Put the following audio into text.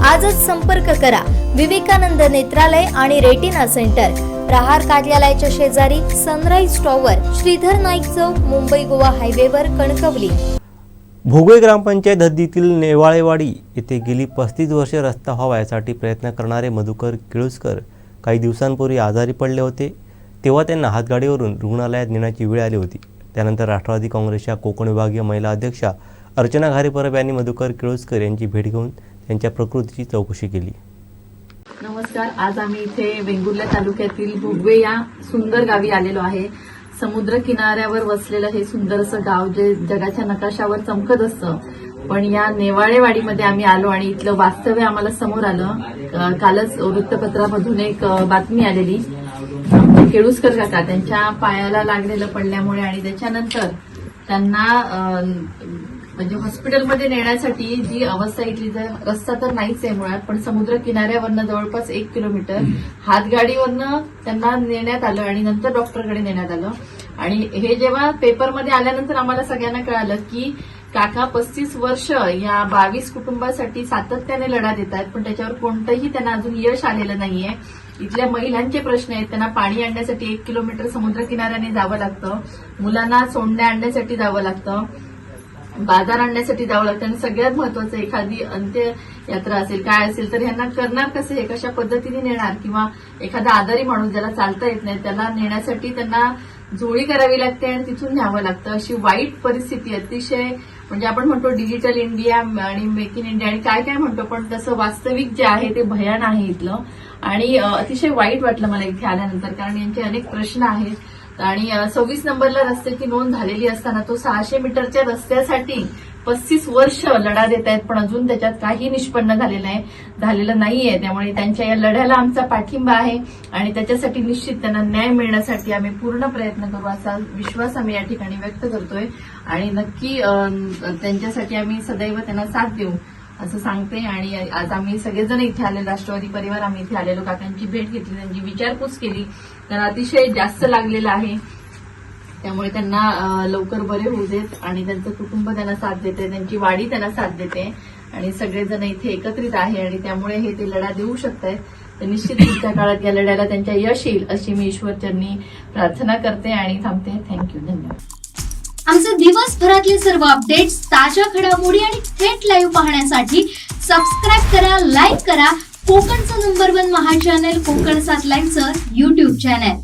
आजच संपर्क करा. विवेकानंद नेत्रालय आणि रेटिना सेंटर. प्रहार कार्यालयाच्या शेजारी सनराईज टॉवर श्रीधर नाईक चौक मुंबई गोवा हायवेवर कणकवली. भोगवे ग्रामपंचायत हद्दीतील नेवाळेवाडी येथे गेली पस्तीस वर्षे रस्ता व्हावा यासाठी प्रयत्न करणारे मधुकर किळुसकर काही दिवसांपूर्वी आजारी पडले होते. तेव्हा त्यांना हातगाडीवरून रुग्णालयात नेण्याची वेळ आली होती. त्यानंतर राष्ट्रवादी काँग्रेसच्या कोकण विभागीय महिला अध्यक्षा अर्चना घारे परब यांनी मधुकर किळुसकर यांची भेट घेऊन यांच्या प्रकृतीची चौकशी केली. नमस्कार आज आम्ही इथे वेंगुर्ला तालुक्यातील भुगवे या सुंदर गावी आलेलो आहे. समुद्र किनाऱ्यावर वसलेलं हे सुंदर असं गाव जे जगाच्या नकाशावर चमकत असतं. पण या नेवाळेवाडीमध्ये आम्ही आलो आणि इथलं वास्तव्य आम्हाला समोर आलं. कालच वृत्तपत्रामधून एक बातमी आलेली. केळुसकर काका त्यांच्या पायाला लागलेलं पडल्यामुळे आणि त्याच्यानंतर त्यांना म्हणजे हॉस्पिटलमध्ये नेण्यासाठी जी अवस्था इथली तर रस्ता तर नाहीच आहे मुळात पण समुद्र किनाऱ्यावरनं जवळपास एक किलोमीटर. हातगाडीवरनं त्यांना नेण्यात आलं आणि नंतर डॉक्टरकडे नेण्यात आलं. आणि हे जेव्हा पेपरमध्ये आल्यानंतर आम्हाला सगळ्यांना कळालं की काका पस्तीस वर्ष या बावीस कुटुंबासाठी सातत्याने लढा देत आहेत पण त्याच्यावर कोणतंही त्यांना अजून यश आलेलं नाहीये. इथल्या महिलांचे प्रश्न आहेत त्यांना पाणी आणण्यासाठी एक किलोमीटर समुद्र किनाऱ्याने जावं लागतं. मुलांना सोडण्या आणण्यासाठी जावं लागतं. बाजार आणण्यासाठी जावं लागतं. आणि सगळ्यात महत्वाचं एखादी अंत्ययात्रा असेल काय असेल तर ह्यांना करणार कसे हे कशा पद्धतीने नेणार? किंवा एखादा आजारी माणूस ज्याला चालता येत नाही त्याला नेण्यासाठी त्यांना जोळी करावी लागते आणि तिथून न्यावं लागतं. अशी वाईट परिस्थिती अतिशय म्हणजे आपण म्हणतो डिजिटल इंडिया आणि मेक इन इंडिया आणि काय काय म्हणतो पण तसं वास्तविक जे आहे ते भयान आहे इथलं. आणि अतिशय वाईट वाटलं मला इथे आल्यानंतर कारण यांचे अनेक प्रश्न आहेत. आणि सव्वीस नंबरला रस्त्याची नोंद झालेली असताना तो सहाशे मीटरच्या रस्त्यासाठी पस्तीस वर्ष लढा देत आहेत पण अजून त्याच्यात काही निष्पन्न झालेलं नाही झालेलं नाहीये. त्यामुळे त्यांच्या या लढ्याला आमचा पाठिंबा आहे आणि त्याच्यासाठी निश्चित त्यांना न्याय मिळण्यासाठी आम्ही पूर्ण प्रयत्न करू असा विश्वास आम्ही या ठिकाणी व्यक्त करतोय. आणि नक्की त्यांच्यासाठी आम्ही सदैव त्यांना साथ देऊ. असं सांगते. आणि आज आम्ही सगळेजण इथे आले राष्ट्रवादी परिवार आम्ही इथे आलेलो. काकांची भेट घेतली त्यांची विचारपूस केली. त्यांना अतिशय जास्त लागलेलं आहे. त्यामुळे त्यांना लवकर बरे होऊ देत आणि त्यांचं कुटुंब त्यांना साथ देते त्यांची वाडी त्यांना साथ देते. आणि सगळेजण इथे एकत्रित आहे आणि त्यामुळे हे ते लढा देऊ शकत आहेत तर निश्चित पुढच्या काळात या लढ्याला त्यांच्या यश येईल अशी मी ईश्वरचरणी प्रार्थना करते आणि थांबते. थँक्यू धन्यवाद. आमचे दिवसभरातले सर्व अपडेट्स ताज्या घडामोडी आणि थेट लाईव्ह पाहण्यासाठी सबस्क्राईब करा लाईक करा. कोकणचं नंबर वन महा चॅनल कोकण सात लाईव्हचं युट्यूब चॅनल